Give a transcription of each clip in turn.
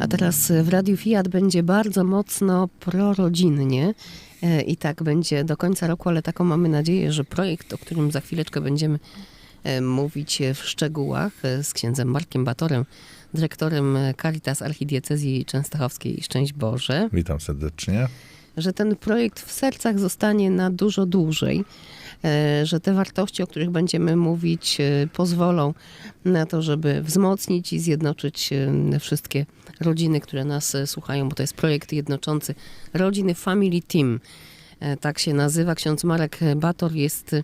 A teraz w Radiu Fiat będzie bardzo mocno prorodzinnie. E, I tak będzie do końca roku, ale taką mamy nadzieję, że projekt, o którym za chwileczkę będziemy e, mówić w szczegółach e, z księdzem Markiem Batorem, dyrektorem Caritas Archidiecezji Częstochowskiej. Szczęść Boże. Witam serdecznie. Że ten projekt w sercach zostanie na dużo dłużej, że te wartości, o których będziemy mówić, e, pozwolą na to, żeby wzmocnić i zjednoczyć e, wszystkie rodziny, które nas e, słuchają, bo to jest projekt jednoczący rodziny Family Team. E, Tak się nazywa. Ksiądz Marek Bator jest e,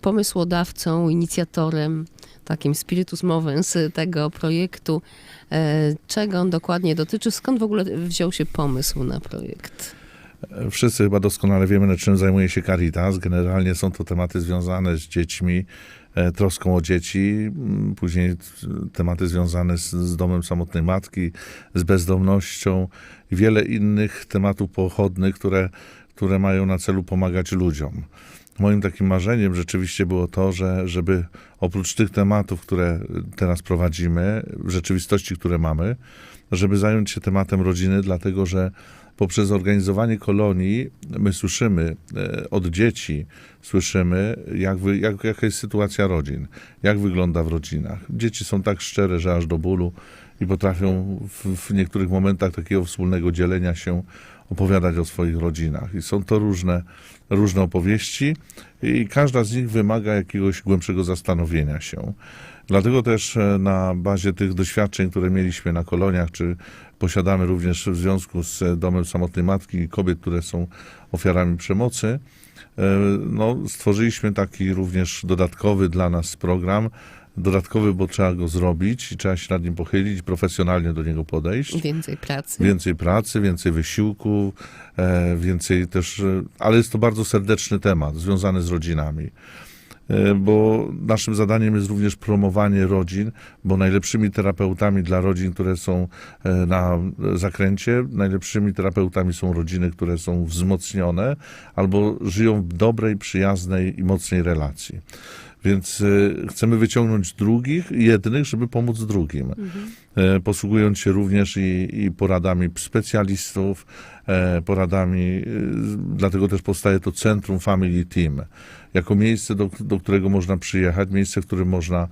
pomysłodawcą, inicjatorem, takim spiritus movens tego projektu. E, Czego on dokładnie dotyczy? Skąd w ogóle wziął się pomysł na projekt? Wszyscy chyba doskonale wiemy, czym zajmuje się Caritas. Generalnie są to tematy związane z dziećmi, e, troską o dzieci, później tematy związane z, z domem samotnej matki, z bezdomnością wiele innych tematów pochodnych, które, które mają na celu pomagać ludziom. Moim takim marzeniem rzeczywiście było to, że, żeby oprócz tych tematów, które teraz prowadzimy, w rzeczywistości, które mamy, żeby zająć się tematem rodziny, dlatego że poprzez organizowanie kolonii my słyszymy e, od dzieci, słyszymy, jak wy, jak, jaka jest sytuacja rodzin, jak wygląda w rodzinach. Dzieci są tak szczere, że aż do bólu i potrafią w, w niektórych momentach takiego wspólnego dzielenia się opowiadać o swoich rodzinach. I są to różne, różne opowieści i każda z nich wymaga jakiegoś głębszego zastanowienia się. Dlatego też e, na bazie tych doświadczeń, które mieliśmy na koloniach, czy posiadamy również w związku z Domem Samotnej Matki i kobiet, które są ofiarami przemocy, e, no, stworzyliśmy taki również dodatkowy dla nas program. Dodatkowy, bo trzeba go zrobić i trzeba się nad nim pochylić, profesjonalnie do niego podejść. Więcej pracy. Więcej pracy, więcej wysiłku, e, więcej też, ale jest to bardzo serdeczny temat związany z rodzinami. E, Bo naszym zadaniem jest również promowanie rodzin, bo najlepszymi terapeutami dla rodzin, które są e, na zakręcie, najlepszymi terapeutami są rodziny, które są wzmocnione albo żyją w dobrej, przyjaznej i mocnej relacji. Więc e, chcemy wyciągnąć drugich, jednych, żeby pomóc drugim. E, Posługując się również i, i poradami specjalistów, e, poradami, dlatego też powstaje to Centrum Family Team, jako miejsce, do, do którego można przyjechać, miejsce, w którym można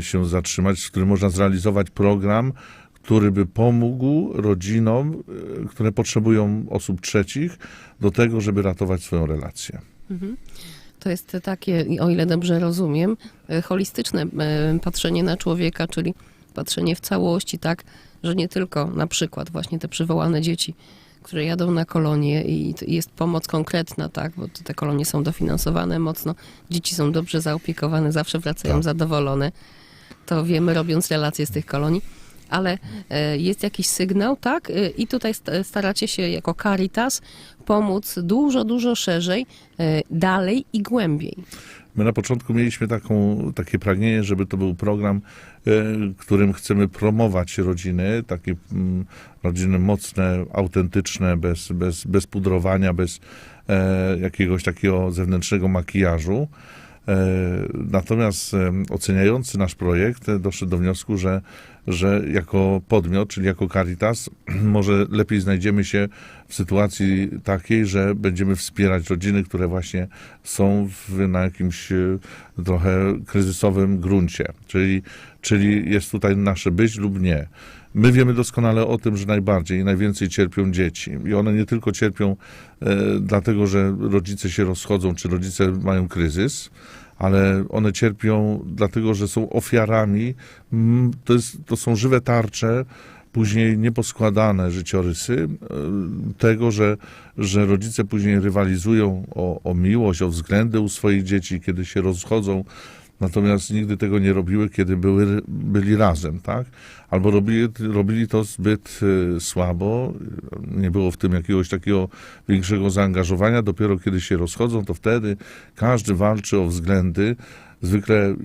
się zatrzymać, w którym można zrealizować program, który by pomógł rodzinom, które potrzebują osób trzecich, do tego, żeby ratować swoją relację. To jest takie, o ile dobrze rozumiem, e, holistyczne e, patrzenie na człowieka, czyli patrzenie w całości, tak, że nie tylko na przykład właśnie te przywołane dzieci, które jadą na kolonie i jest pomoc konkretna, tak, bo te kolonie są dofinansowane mocno, dzieci są dobrze zaopiekowane, zawsze wracają Tak. zadowolone. To wiemy, robiąc relacje z tych kolonii. Ale e, jest jakiś sygnał, tak? E, I tutaj st- staracie się jako Caritas pomóc dużo, dużo szerzej, e, dalej i głębiej. My na początku mieliśmy taką, takie pragnienie, żeby to był program, którym chcemy promować rodziny, takie mm, rodziny mocne, autentyczne, bez, bez, bez pudrowania, bez jakiegoś takiego zewnętrznego makijażu. Natomiast oceniający nasz projekt doszedł do wniosku, że, że jako podmiot, czyli jako Caritas, może lepiej znajdziemy się w sytuacji takiej, że będziemy wspierać rodziny, które właśnie są w, na jakimś e, trochę kryzysowym gruncie. Czyli, czyli jest tutaj nasze być lub nie. My wiemy doskonale o tym, że najbardziej i najwięcej cierpią dzieci. I one nie tylko cierpią e, dlatego, że rodzice się rozchodzą, czy rodzice mają kryzys, ale one cierpią dlatego, że są ofiarami. Mm, To, jest, to są żywe tarcze, później nieposkładane życiorysy e, tego, że, że rodzice później rywalizują o, o miłość, o względy u swoich dzieci, kiedy się rozchodzą. Natomiast nigdy tego nie robiły, kiedy były, byli razem, tak? Albo robili, robili to zbyt e, słabo, nie było w tym jakiegoś takiego większego zaangażowania. Dopiero kiedy się rozchodzą, to wtedy każdy walczy o względy Zwykle y,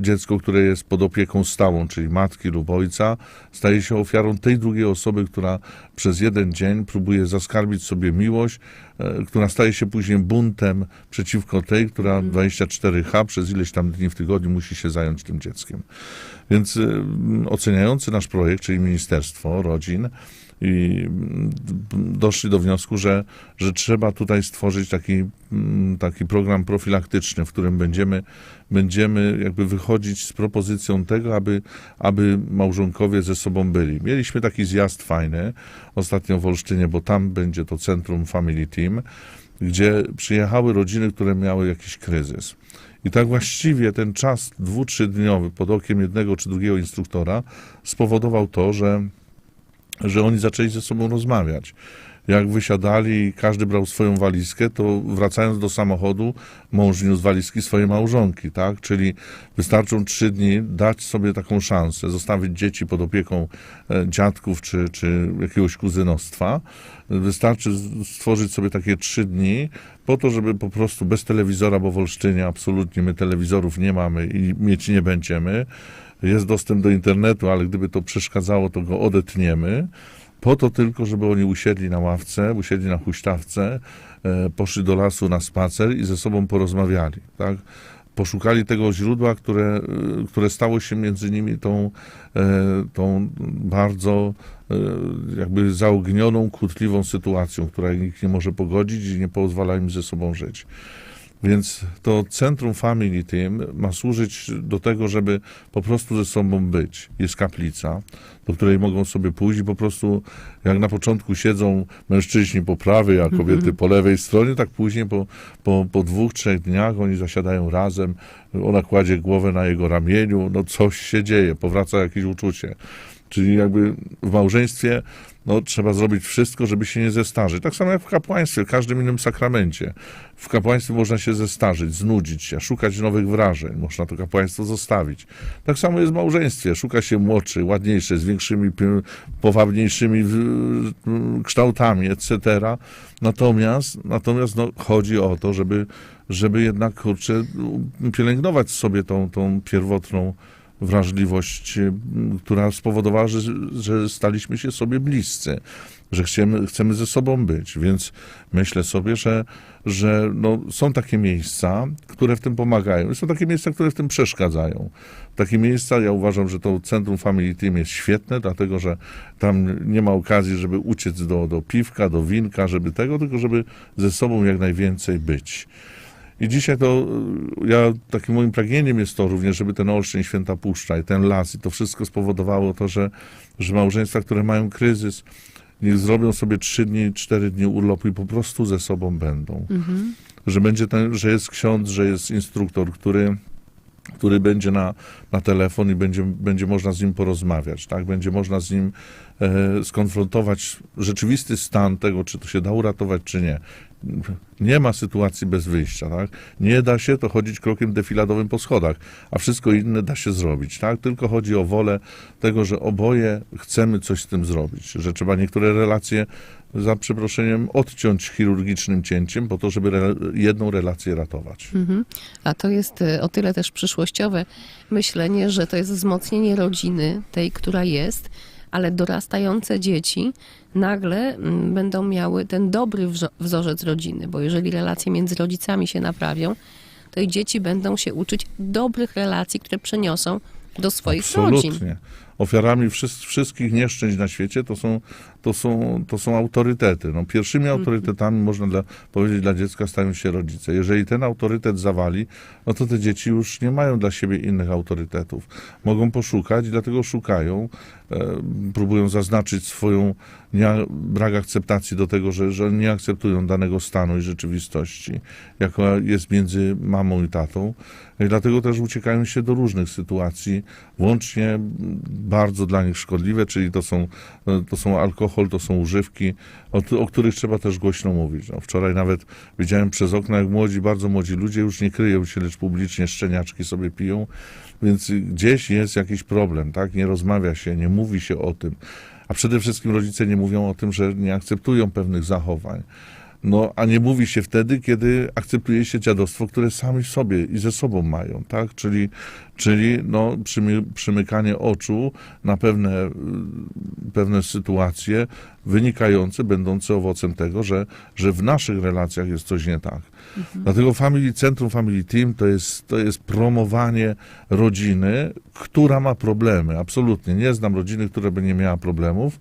dziecko, które jest pod opieką stałą, czyli matki lub ojca, staje się ofiarą tej drugiej osoby, która przez jeden dzień próbuje zaskarbić sobie miłość, e, która staje się później buntem przeciwko tej, która 24H przez ileś tam dni w tygodniu musi się zająć tym dzieckiem. Więc y, oceniający nasz projekt, czyli Ministerstwo Rodzin, i doszli do wniosku, że, że trzeba tutaj stworzyć taki, mm, taki program profilaktyczny, w którym będziemy, będziemy jakby wychodzić z propozycją tego, aby, aby małżonkowie ze sobą byli. Mieliśmy taki zjazd fajny ostatnio w Olsztynie, bo tam będzie to centrum Family Team, gdzie przyjechały rodziny, które miały jakiś kryzys. I tak właściwie ten czas dwu, trzydniowy pod okiem jednego czy drugiego instruktora spowodował to, że że oni zaczęli ze sobą rozmawiać. Jak wysiadali, każdy brał swoją walizkę, to wracając do samochodu, mąż niósł walizki swojej małżonki, tak? Czyli wystarczą trzy dni dać sobie taką szansę, zostawić dzieci pod opieką e, dziadków czy, czy jakiegoś kuzynostwa. Wystarczy stworzyć sobie takie trzy dni po to, żeby po prostu bez telewizora, bo w Olsztynie absolutnie my telewizorów nie mamy i mieć nie będziemy. Jest dostęp do internetu, ale gdyby to przeszkadzało, to go odetniemy po to tylko, żeby oni usiedli na ławce, usiedli na huśtawce, e, poszli do lasu na spacer i ze sobą porozmawiali, tak? Poszukali tego źródła, które, e, które stało się między nimi tą, e, tą bardzo jakby zaognioną, kłótliwą sytuacją, która nikt nie może pogodzić i nie pozwala im ze sobą żyć. Więc to Centrum Family Team ma służyć do tego, żeby po prostu ze sobą być. Jest kaplica, do której mogą sobie pójść i po prostu jak na początku siedzą mężczyźni po prawej, a kobiety po lewej stronie, tak później po, po, po dwóch, trzech dniach oni zasiadają razem, ona kładzie głowę na jego ramieniu, no coś się dzieje, powraca jakieś uczucie. Czyli jakby w małżeństwie no, trzeba zrobić wszystko, żeby się nie zestarzeć. Tak samo jak w kapłaństwie, w każdym innym sakramencie. W kapłaństwie można się zestarzyć, znudzić się, szukać nowych wrażeń. Można to kapłaństwo zostawić. Tak samo jest w małżeństwie. Szuka się młodszy, ładniejszy, z większymi, powabniejszymi kształtami, etc. Natomiast, natomiast no, chodzi o to, żeby, żeby jednak, kurczę, pielęgnować sobie tą, tą pierwotną wrażliwość, m, która spowodowała, że, że staliśmy się sobie bliscy, że chcemy, chcemy ze sobą być. Więc myślę sobie, że, że no, są takie miejsca, które w tym pomagają. Są takie miejsca, które w tym przeszkadzają. Takie miejsca, ja uważam, że to Centrum Family Team jest świetne, dlatego że tam nie ma okazji, żeby uciec do, do piwka, do winka, żeby tego, tylko żeby ze sobą jak najwięcej być. I dzisiaj to y, ja takim moim pragnieniem jest to również, żeby ten Olsztyn, Święta Puszcza i ten las i to wszystko spowodowało to, że, że małżeństwa, które mają kryzys, niech zrobią sobie trzy dni, cztery dni urlopu i po prostu ze sobą będą. Że będzie ten, że jest ksiądz, że jest instruktor, który który będzie na, na telefon i będzie, będzie można z nim porozmawiać, tak? Będzie można z nim skonfrontować rzeczywisty stan tego, czy to się da uratować, czy nie. Nie ma sytuacji bez wyjścia, tak? Nie da się to chodzić krokiem defiladowym po schodach, a wszystko inne da się zrobić, tak? Tylko chodzi o wolę tego, że oboje chcemy coś z tym zrobić, że trzeba niektóre relacje za przeproszeniem odciąć chirurgicznym cięciem po to, żeby re, jedną relację ratować. Mhm. A to jest e, o tyle też przyszłościowe myślenie, że to jest wzmocnienie rodziny, tej, która jest, ale dorastające dzieci nagle mm, będą miały ten dobry wzorzec rodziny, bo jeżeli relacje między rodzicami się naprawią, to i dzieci będą się uczyć dobrych relacji, które przeniosą do swoich rodzin. Ofiarami wszys- wszystkich nieszczęść na świecie to są, to są, to są autorytety. No, pierwszymi Mhm. autorytetami, można dla, powiedzieć, dla dziecka stają się rodzice. Jeżeli ten autorytet zawali, no to te dzieci już nie mają dla siebie innych autorytetów. Mogą poszukać i dlatego szukają, e, próbują zaznaczyć swoją nie, brak akceptacji do tego, że, że nie akceptują danego stanu i rzeczywistości, jaka jest między mamą i tatą. I dlatego też uciekają się do różnych sytuacji, włącznie mm, bardzo dla nich szkodliwe, czyli to są, to są alkohol, to są używki, o, o których trzeba też głośno mówić. No, wczoraj nawet widziałem przez okno, jak młodzi, bardzo młodzi ludzie już nie kryją się, lecz publicznie szczeniaczki sobie piją, więc gdzieś jest jakiś problem, tak? Nie rozmawia się, nie mówi się o tym. A przede wszystkim rodzice nie mówią o tym, że nie akceptują pewnych zachowań No, a nie mówi się wtedy, kiedy akceptuje się dziadostwo, które sami sobie i ze sobą mają, tak? Czyli, czyli no, przymy, przymykanie oczu na pewne, y, pewne sytuacje wynikające, będące owocem tego, że, że w naszych relacjach jest coś nie tak. Dlatego Family Centrum Family Team to jest, to jest promowanie rodziny, która ma problemy. Absolutnie. Nie znam rodziny, która by nie miała problemów.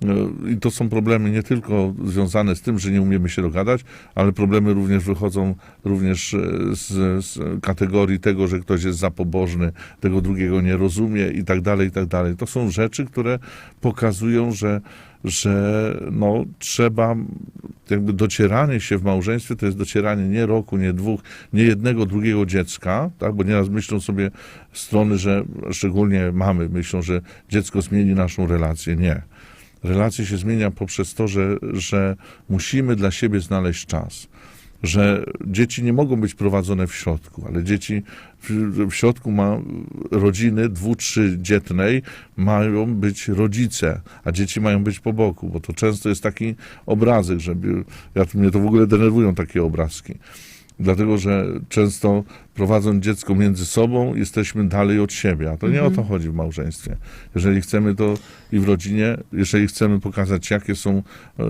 No, I to są problemy nie tylko związane z tym, że nie umiemy się dogadać, ale problemy również wychodzą również e, z, z kategorii tego, że ktoś jest zapobożny, tego drugiego nie rozumie i tak dalej, i tak dalej. To są rzeczy, które pokazują, że, że no, trzeba jakby docieranie się w małżeństwie to jest docieranie nie roku, nie dwóch, nie jednego, drugiego dziecka, tak? bo nieraz myślą sobie strony, że szczególnie mamy, myślą, że dziecko zmieni naszą relację. Nie relacja się zmienia poprzez to, że, że musimy dla siebie znaleźć czas. Że dzieci nie mogą być prowadzone w środku, ale dzieci w, w środku ma rodziny dwu, trzy dzietnej mają być rodzice, a dzieci mają być po boku, bo to często jest taki obrazek, żeby, ja, mnie to w ogóle denerwują takie obrazki. Dlatego, że często prowadząc dziecko między sobą, jesteśmy dalej od siebie, a to nie o to chodzi w małżeństwie. Jeżeli chcemy to i w rodzinie, jeżeli chcemy pokazać, jakie są e,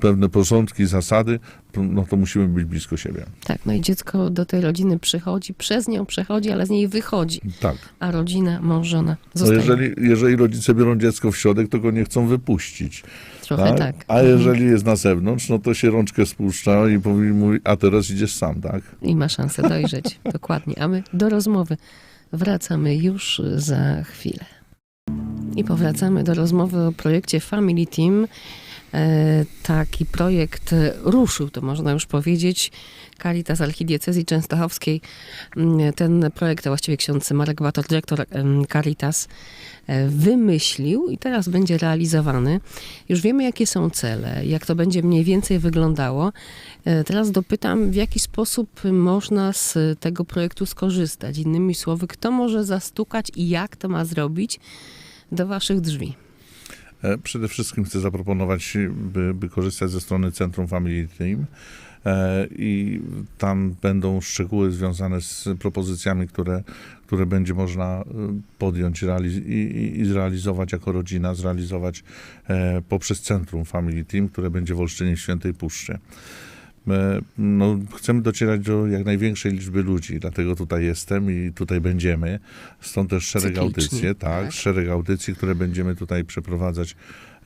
pewne porządki, zasady, no to musimy być blisko siebie. Tak, no i dziecko do tej rodziny przychodzi, przez nią przechodzi, ale z niej wychodzi. Tak. A rodzina, mąż, żona No zostaje. jeżeli, jeżeli rodzice biorą dziecko w środek, to go nie chcą wypuścić. Trochę tak. A jeżeli jest na zewnątrz, no to się rączkę spuszcza i mówi a teraz idziesz sam, tak? I ma szansę dojrzeć. Dokładnie. A my do rozmowy wracamy już za chwilę. I powracamy do rozmowy o projekcie Family Team. E, taki projekt ruszył, to można już powiedzieć. Caritas Archidiecezji Częstochowskiej. mm, Ten projekt, a właściwie ksiądz Marek Bator, dyrektor Caritas, e, wymyślił i teraz będzie realizowany. Już wiemy, jakie są cele, jak to będzie mniej więcej wyglądało. E, Teraz dopytam, w jaki sposób można z tego projektu skorzystać. Innymi słowy, kto może zastukać i jak to ma zrobić do waszych drzwi. E, Przede wszystkim chcę zaproponować, by, by korzystać ze strony Centrum Family Team e, i tam będą szczegóły związane z propozycjami, które, które będzie można e, podjąć realiz- i, i, zrealizować jako rodzina, zrealizować poprzez Centrum Family Team, które będzie w Olsztynie w Świętej Puszczy. No, chcemy docierać do jak największej liczby ludzi, dlatego tutaj jestem i tutaj będziemy. Stąd też szereg audycji, tak, tak. szereg audycji, które będziemy tutaj przeprowadzać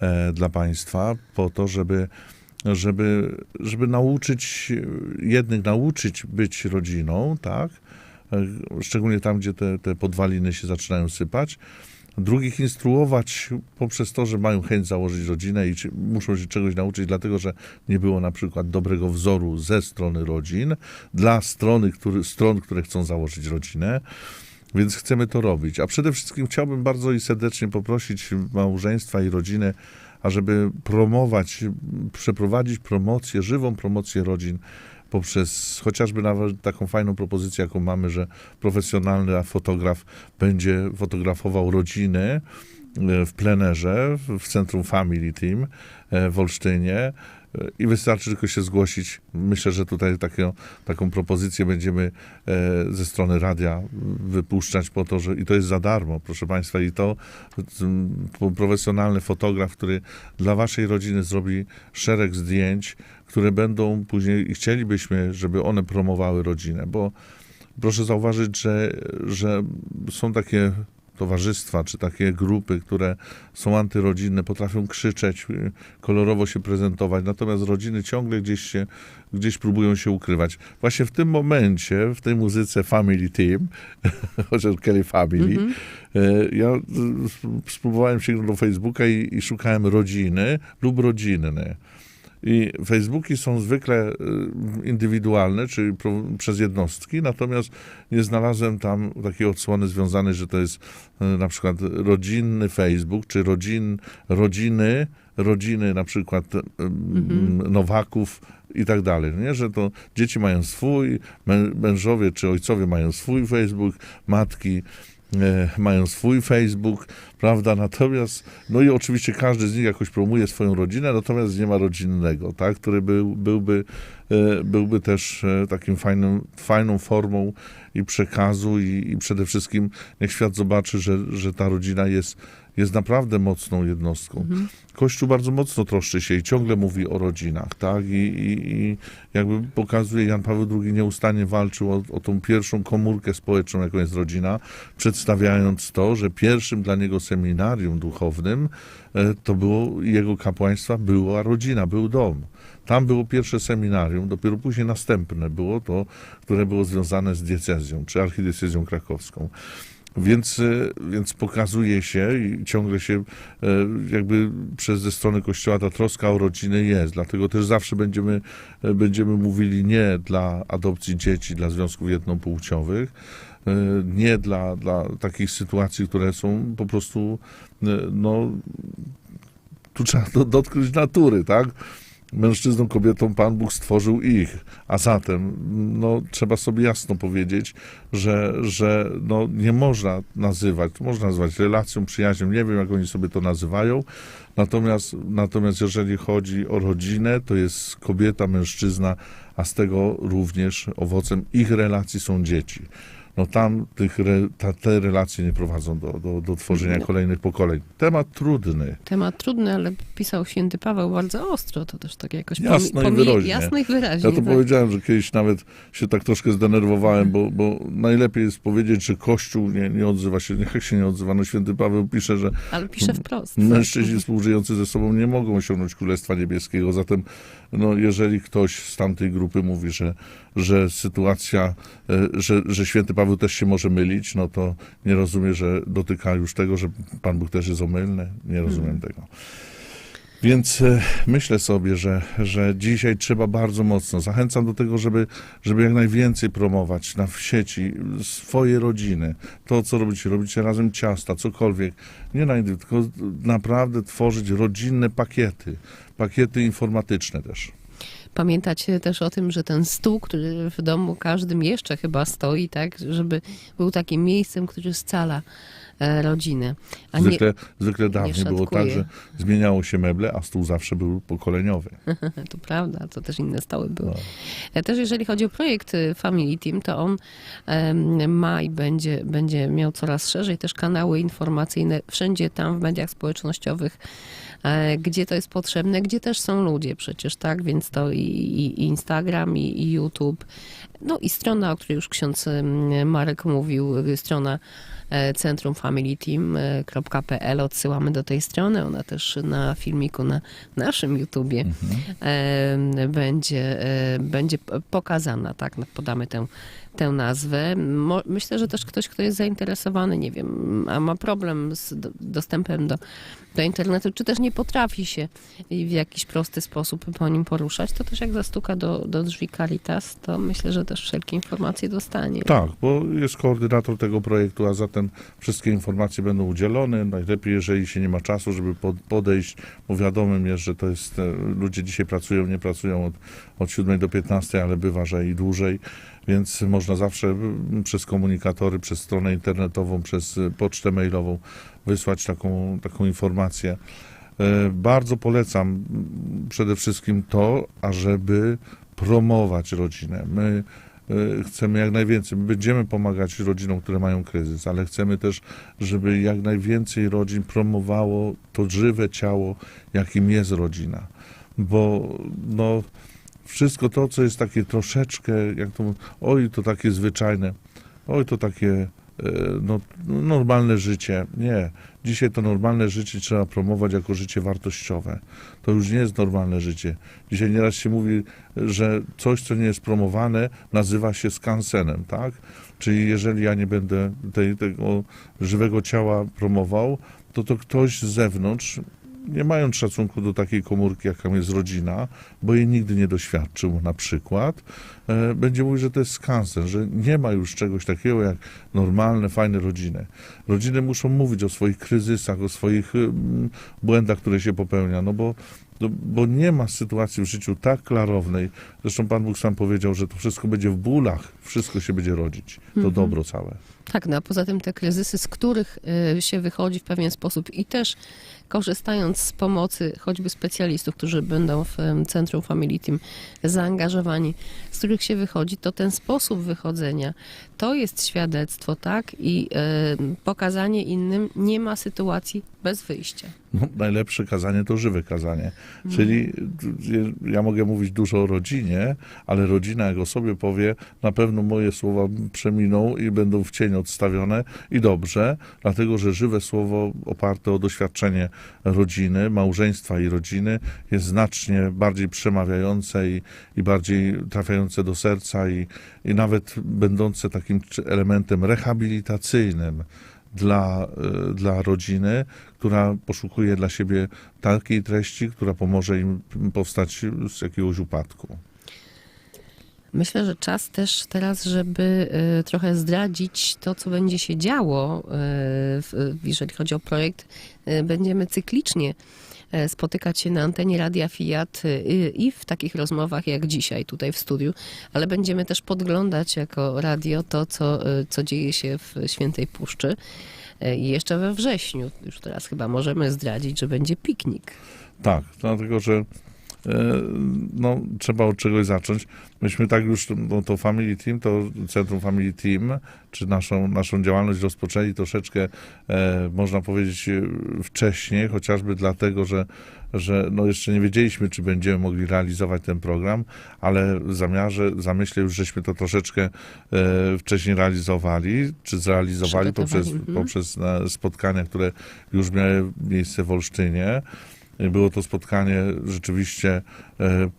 e, dla Państwa, po to, żeby, żeby, żeby nauczyć jednych, nauczyć być rodziną, tak, e, szczególnie tam, gdzie te, te podwaliny się zaczynają sypać, drugich instruować poprzez to, że mają chęć założyć rodzinę i muszą się czegoś nauczyć, dlatego że nie było na przykład dobrego wzoru ze strony rodzin dla strony, który, stron, które chcą założyć rodzinę. Więc chcemy to robić. A przede wszystkim chciałbym bardzo i serdecznie poprosić małżeństwa i rodziny, ażeby promować, przeprowadzić promocję, żywą promocję rodzin poprzez chociażby nawet taką fajną propozycję, jaką mamy, że profesjonalny fotograf będzie fotografował rodziny e, w plenerze w- centrum Family Team e, w Olsztynie i wystarczy tylko się zgłosić. Myślę, że tutaj taką, taką propozycję będziemy e, ze strony radia wypuszczać po to, że i to jest za darmo, proszę Państwa, i to mm, profesjonalny fotograf, który dla Waszej rodziny zrobi szereg zdjęć, które będą później i chcielibyśmy, żeby one promowały rodzinę, bo proszę zauważyć, że, że są takie towarzystwa, czy takie grupy, które są antyrodzinne, potrafią krzyczeć, y, kolorowo się prezentować, natomiast rodziny ciągle gdzieś się, gdzieś próbują się ukrywać. Właśnie w tym momencie, w tej muzyce Family Team, chociaż Kelly Family, e, ja y, sp- spróbowałem sięgnąć do Facebooka i, i szukałem rodziny lub rodzinny. I Facebooki są zwykle y, indywidualne, czyli przez jednostki, natomiast nie znalazłem tam takiej odsłony związanej, że to jest y, na przykład rodzinny Facebook, czy rodzin, rodziny, rodziny na przykład y, Mhm. Nowaków i tak dalej. Nie? Że to dzieci mają swój, mę- mężowie czy ojcowie mają swój Facebook, matki mają swój Facebook, prawda, natomiast, no i oczywiście każdy z nich jakoś promuje swoją rodzinę, natomiast nie ma rodzinnego, tak, który był, byłby, e, byłby też e, takim fajnym, fajną formą i przekazu i, i przede wszystkim niech świat zobaczy, że, że ta rodzina jest, jest naprawdę mocną jednostką. Kościół bardzo mocno troszczy się i ciągle mówi o rodzinach, tak? I, i, i jakby pokazuje, Jan Paweł II nieustannie walczył o, o tą pierwszą komórkę społeczną, jaką jest rodzina, przedstawiając to, że pierwszym dla niego seminarium duchownym e, to było jego kapłaństwa, była rodzina, był dom. Tam było pierwsze seminarium, dopiero później następne było to, które było związane z diecezją, czy archidiecezją krakowską. Więc, e, więc pokazuje się i ciągle się e, jakby przez ze strony Kościoła ta troska o rodziny jest. Dlatego też zawsze będziemy, będziemy mówili nie dla adopcji dzieci, dla związków jednopłciowych, nie dla, dla takich sytuacji, które są po prostu, e, no, tu trzeba do, dotknąć natury, tak? Mężczyznom, kobietom Pan Bóg stworzył ich, a zatem no, trzeba sobie jasno powiedzieć, że, że no, nie można nazywać, można nazywać relacją, przyjaźnią, nie wiem jak oni sobie to nazywają, natomiast, natomiast jeżeli chodzi o rodzinę, to jest kobieta, mężczyzna, a z tego również owocem ich relacji są dzieci. No tam tych, re, ta, te relacje nie prowadzą do, do, do tworzenia No. kolejnych pokoleń. Temat trudny. Temat trudny, ale pisał święty Paweł bardzo ostro, to też tak jakoś Jasno i pomi- wyraźnie. jasno i wyraźnie. Ja to tak. powiedziałem, że kiedyś nawet się tak troszkę zdenerwowałem, bo, bo najlepiej jest powiedzieć, że Kościół nie, nie odzywa się, niech się nie odzywa. No święty Paweł pisze, że Ale pisze wprost. tak. mężczyźni współżyjący ze sobą nie mogą osiągnąć Królestwa Niebieskiego. Zatem, no, jeżeli ktoś z tamtej grupy mówi, że, że sytuacja, e, że, że święty Paweł też się może mylić, no to nie rozumie, że dotyka już tego, że Pan Bóg też jest omylny. Nie rozumiem tego. Więc e, myślę sobie, że, że dzisiaj trzeba bardzo mocno. Zachęcam do tego, żeby, żeby jak najwięcej promować na w sieci swoje rodziny. To, co robicie, robicie razem ciasta, cokolwiek. Nie na indy- tylko naprawdę tworzyć rodzinne pakiety. Pakiety informatyczne też. Pamiętać też o tym, że ten stół, który w domu każdym jeszcze chyba stoi, tak, żeby był takim miejscem, który scala e, rodzinę. A nie, Zwykle, zwykle dawniej było tak, że zmieniało się meble, a stół zawsze był pokoleniowy. to prawda, to też inne stoły były. No. E, Też jeżeli chodzi o projekt y, Family Team, to on ma i będzie, będzie miał coraz szerzej też kanały informacyjne wszędzie tam w mediach społecznościowych, gdzie to jest potrzebne, gdzie też są ludzie przecież, tak? Więc to i, i Instagram, i, i YouTube, no i strona, o której już ksiądz em, Marek mówił, strona e, Centrum Family Team.pl. Odsyłamy do tej strony. Ona też na filmiku na naszym YouTubie e, będzie, e, będzie p- pokazana, tak, no, podamy tę, tę nazwę. Myślę, że też ktoś, kto jest zainteresowany, nie wiem, a ma problem z do, dostępem do, do internetu, czy też nie potrafi się w jakiś prosty sposób po nim poruszać, to też jak zastuka do, do drzwi Caritas, to myślę, że też wszelkie informacje dostanie. Tak, bo jest koordynator tego projektu, a zatem wszystkie informacje będą udzielone. Najlepiej, jeżeli się nie ma czasu, żeby pod- podejść, bo wiadomym jest, że to jest, e, ludzie dzisiaj pracują, nie pracują od, od 7 do 15, ale bywa, że i dłużej, więc można zawsze przez komunikatory, przez stronę internetową, przez pocztę mailową wysłać taką, taką informację. E, Bardzo polecam przede wszystkim to, ażeby promować rodzinę. My e, chcemy jak najwięcej. My będziemy pomagać rodzinom, które mają kryzys, ale chcemy też, żeby jak najwięcej rodzin promowało to żywe ciało, jakim jest rodzina. Bo no, wszystko to, co jest takie troszeczkę, jak to, oj, to takie zwyczajne, oj, to takie e, no, normalne życie. Nie. Dzisiaj to normalne życie trzeba promować jako życie wartościowe. To już nie jest normalne życie. Dzisiaj nieraz się mówi, że coś, co nie jest promowane, nazywa się skansenem, tak? Czyli jeżeli ja nie będę tej, tego żywego ciała promował, to to ktoś z zewnątrz, nie mając szacunku do takiej komórki, jaką jest rodzina, bo jej nigdy nie doświadczył na przykład, e, będzie mówił, że to jest skansen, że nie ma już czegoś takiego jak normalne, fajne rodziny. Rodziny muszą mówić o swoich kryzysach, o swoich mm, błędach, które się popełnia, no bo No, bo nie ma sytuacji w życiu tak klarownej. Zresztą Pan Bóg sam powiedział, że to wszystko będzie w bólach, wszystko się będzie rodzić. To Mhm. dobro całe. Tak, no a poza tym te kryzysy, z których y, się wychodzi w pewien sposób i też korzystając z pomocy choćby specjalistów, którzy będą w Centrum Family Team zaangażowani, z których się wychodzi, to ten sposób wychodzenia to jest świadectwo, tak? I pokazanie innym nie ma sytuacji bez wyjścia. No, najlepsze kazanie to żywe kazanie. Czyli y, ja mogę mówić dużo o rodzinie, ale rodzina, jak o sobie powie, na pewno moje słowa przeminą i będą w cień odstawione i dobrze, dlatego że żywe słowo oparte o doświadczenie rodziny, małżeństwa i rodziny jest znacznie bardziej przemawiające i, i bardziej trafiające do serca i, i nawet będące takim elementem rehabilitacyjnym dla, y, dla rodziny, która poszukuje dla siebie takiej treści, która pomoże im powstać z jakiegoś upadku. Myślę, że czas też teraz, żeby e, trochę zdradzić to, co będzie się działo, w- jeżeli chodzi o projekt. Będziemy cyklicznie spotykać się na antenie Radia Fiat e, i w takich rozmowach jak dzisiaj tutaj w studiu, ale będziemy też podglądać jako radio to, co, e, co dzieje się w Świętej Puszczy. E, I jeszcze we wrześniu, już teraz chyba możemy zdradzić, że będzie piknik. Tak, dlatego że e, no, trzeba od czegoś zacząć. Myśmy tak już, no, to Family Team, to Centrum Family Team, czy naszą, naszą działalność rozpoczęli troszeczkę, e, można powiedzieć, e, wcześniej, chociażby dlatego, że, że no, jeszcze nie wiedzieliśmy, czy będziemy mogli realizować ten program, ale w zamiarze, zamyśle już żeśmy to troszeczkę e, wcześniej realizowali, czy zrealizowali poprzez, mhm. poprzez e, spotkania, które już miały miejsce w Olsztynie. Było to spotkanie rzeczywiście e,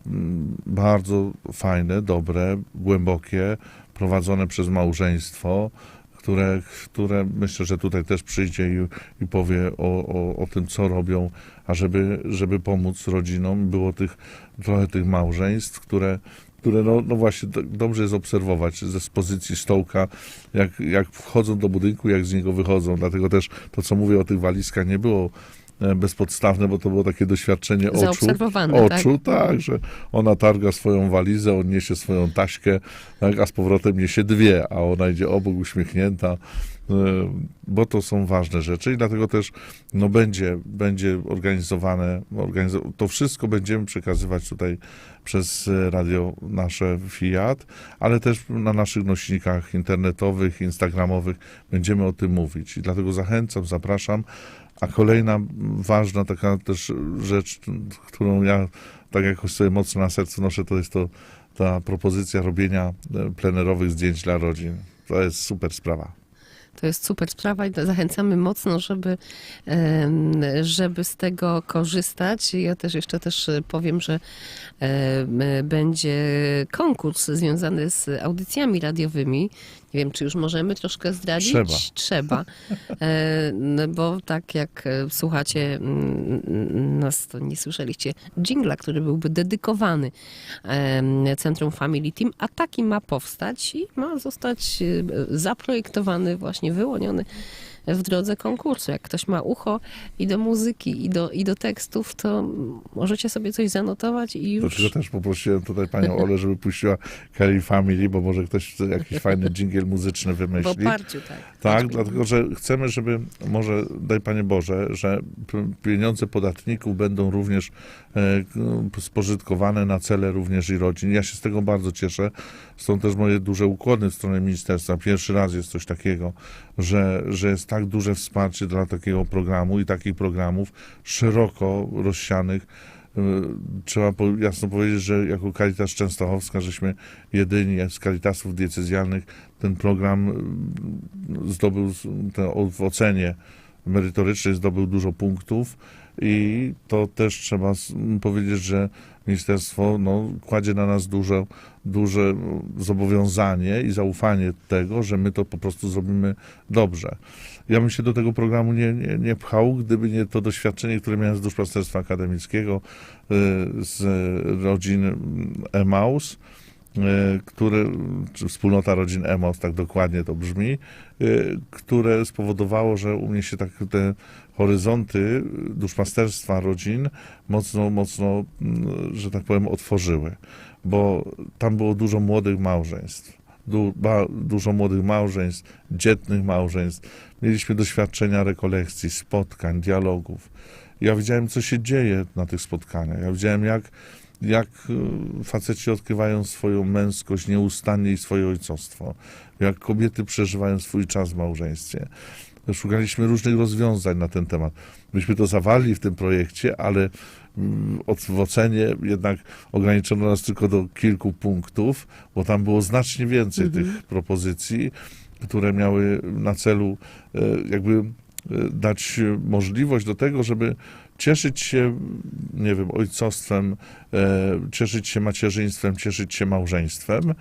bardzo fajne, dobre, głębokie, prowadzone przez małżeństwo, które, które myślę, że tutaj też przyjdzie i, i powie o, o, o tym, co robią, a żeby, pomóc rodzinom. Było tych, trochę tych małżeństw, które, które no, no właśnie do- dobrze jest obserwować ze z pozycji stołka, jak, jak wchodzą do budynku, jak z niego wychodzą. Dlatego też to, co mówię o tych walizkach, nie było bezpodstawne, bo to było takie doświadczenie oczu. Oczu, tak? tak, że ona targa swoją walizę, on niesie swoją taśkę, tak, a z powrotem niesie dwie, a ona idzie obok uśmiechnięta, e, bo to są ważne rzeczy i dlatego też no, będzie, będzie organizowane, organizo- to wszystko będziemy przekazywać tutaj przez e, radio nasze Fiat, ale też na naszych nośnikach internetowych, instagramowych będziemy o tym mówić i dlatego zachęcam, zapraszam. A kolejna ważna taka też rzecz, którą ja tak jakoś sobie mocno na sercu noszę, to jest to ta propozycja robienia e, plenerowych zdjęć dla rodzin. To jest super sprawa. To jest super sprawa i zachęcamy mocno, żeby, żeby z tego korzystać. Ja też jeszcze też powiem, że będzie konkurs związany z audycjami radiowymi. Nie wiem, czy już możemy troszkę zdradzić? Trzeba. Trzeba. E, no bo tak jak e, słuchacie mm, nas, to nie słyszeliście jingla, który byłby dedykowany Centrum Family Team, a taki ma powstać i ma zostać e, zaprojektowany, właśnie wyłoniony w drodze konkursu. Jak ktoś ma ucho i do muzyki, i do, i do tekstów, to możecie sobie coś zanotować i Dlatego już... też poprosiłem tutaj panią Olę, żeby puściła Kelly Family, bo może ktoś chce jakiś fajny dżingiel muzyczny W wymyśli. oparciu, tak. Tak, dlatego że chcemy, żeby, może daj Panie Boże, że pieniądze podatników będą również spożytkowane na cele również i rodzin. Ja się z tego bardzo cieszę. Są też moje duże ukłony w stronę ministerstwa. Pierwszy raz jest coś takiego, że, że jest tak duże wsparcie dla takiego programu i takich programów szeroko rozsianych. E, Trzeba jasno powiedzieć, że jako Caritas Częstochowska, żeśmy jedyni z Caritasów diecezjalnych ten program y, zdobył w ocenie merytorycznej zdobył dużo punktów i to też trzeba powiedzieć, że ministerstwo no, kładzie na nas duże, duże zobowiązanie i zaufanie tego, że my to po prostu zrobimy dobrze. Ja bym się do tego programu nie, nie, nie pchał, gdyby nie to doświadczenie, które miałem z duszpasterstwa akademickiego, y, z rodzin Emaus, które, czy wspólnota rodzin EMOS, tak dokładnie to brzmi, które spowodowało, że u mnie się tak te horyzonty duszpasterstwa rodzin mocno, mocno, mm, że tak powiem, otworzyły, bo tam było dużo młodych małżeństw. Du, ba, dużo młodych małżeństw, dzietnych małżeństw. Mieliśmy doświadczenia rekolekcji, spotkań, dialogów. Ja widziałem, co się dzieje na tych spotkaniach. Ja widziałem, jak, jak y, faceci odkrywają swoją męskość nieustannie i swoje ojcostwo. Jak kobiety przeżywają swój czas w małżeństwie. Szukaliśmy różnych rozwiązań na ten temat. Myśmy to zawarli w tym projekcie, ale mm, w ocenie jednak ograniczono nas tylko do kilku punktów, bo tam było znacznie więcej tych propozycji, które miały na celu e, jakby e, dać możliwość do tego, żeby cieszyć się, nie wiem, ojcostwem, e, cieszyć się macierzyństwem, cieszyć się małżeństwem,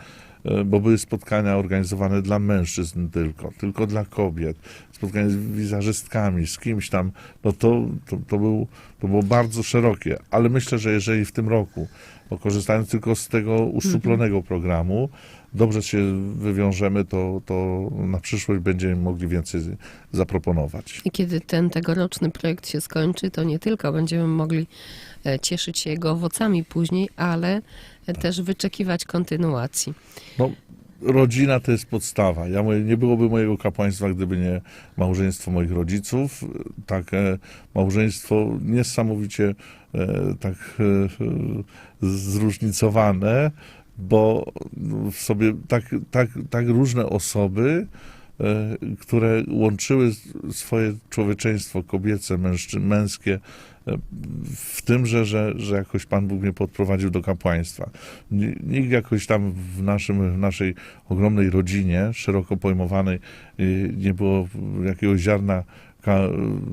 e, bo były spotkania organizowane dla mężczyzn tylko, tylko dla kobiet, spotkania z wizerzystkami, z kimś tam, no to, to, to, był, to było bardzo szerokie, ale myślę, że jeżeli w tym roku, bo korzystając tylko z tego uszczuplonego programu, dobrze się wywiążemy, to, to na przyszłość będziemy mogli więcej zaproponować. I kiedy ten tegoroczny projekt się skończy, to nie tylko będziemy mogli e, cieszyć się jego owocami później, ale e, też wyczekiwać kontynuacji. No, rodzina to jest podstawa. Ja mówię, nie byłoby mojego kapłaństwa, gdyby nie małżeństwo moich rodziców. Takie małżeństwo niesamowicie e, tak e, zróżnicowane, bo w sobie tak, tak, tak różne osoby, e, które łączyły swoje człowieczeństwo kobiece, mężczy, męskie, e, w tym, że, że, że jakoś Pan Bóg mnie podprowadził do kapłaństwa. Ni- Nikt jakoś tam w, naszym, w naszej ogromnej rodzinie, szeroko pojmowanej, y, nie było jakiegoś ziarna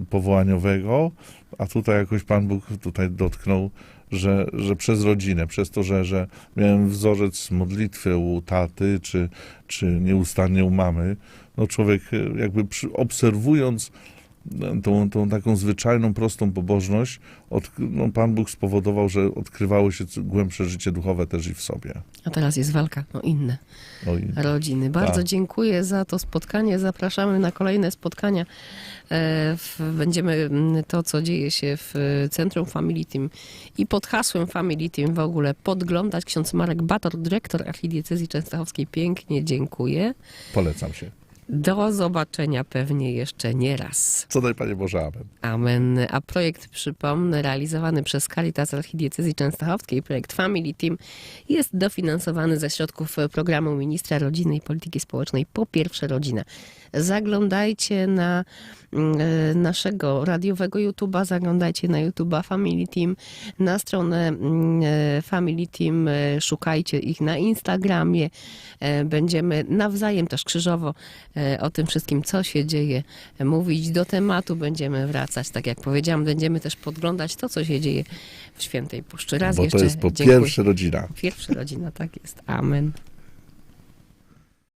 powołaniowego, a tutaj jakoś Pan Bóg tutaj dotknął, że, że przez rodzinę, przez to, że, że miałem wzorzec modlitwy u taty, czy, czy nieustannie u mamy, no człowiek y, jakby przy, obserwując tą, tą taką zwyczajną, prostą pobożność, od, no, Pan Bóg spowodował, że odkrywało się głębsze życie duchowe też i w sobie. A teraz jest walka o inne No i rodziny. Bardzo Tak. dziękuję za to spotkanie. Zapraszamy na kolejne spotkania. E, Będziemy mm, to, co dzieje się w e, Centrum Family Team i pod hasłem Family Team w ogóle podglądać. Ksiądz Marek Bator, dyrektor Archidiecezji Częstochowskiej. Pięknie dziękuję. polecam się. Do zobaczenia pewnie jeszcze nie raz. Co daj Panie Boże, amen. Amen. A projekt, przypomnę, realizowany przez Caritas Archidiecezji Częstochowskiej, projekt Family Team, jest dofinansowany ze środków programu Ministra Rodziny i Polityki Społecznej Po Pierwsze Rodzina. Zaglądajcie na mm, e, naszego radiowego YouTube'a, zaglądajcie na YouTube'a Family Team, na stronę mm, e, Family Team, e, szukajcie ich na Instagramie. Będziemy nawzajem też krzyżowo o tym wszystkim, co się dzieje, mówić do tematu, będziemy wracać. Tak jak powiedziałam, będziemy też podglądać to, co się dzieje w Świętej Puszczy. Raz Bo to jest po dziękuję. pierwsze rodzina. Pierwsza rodzina, tak jest. Amen.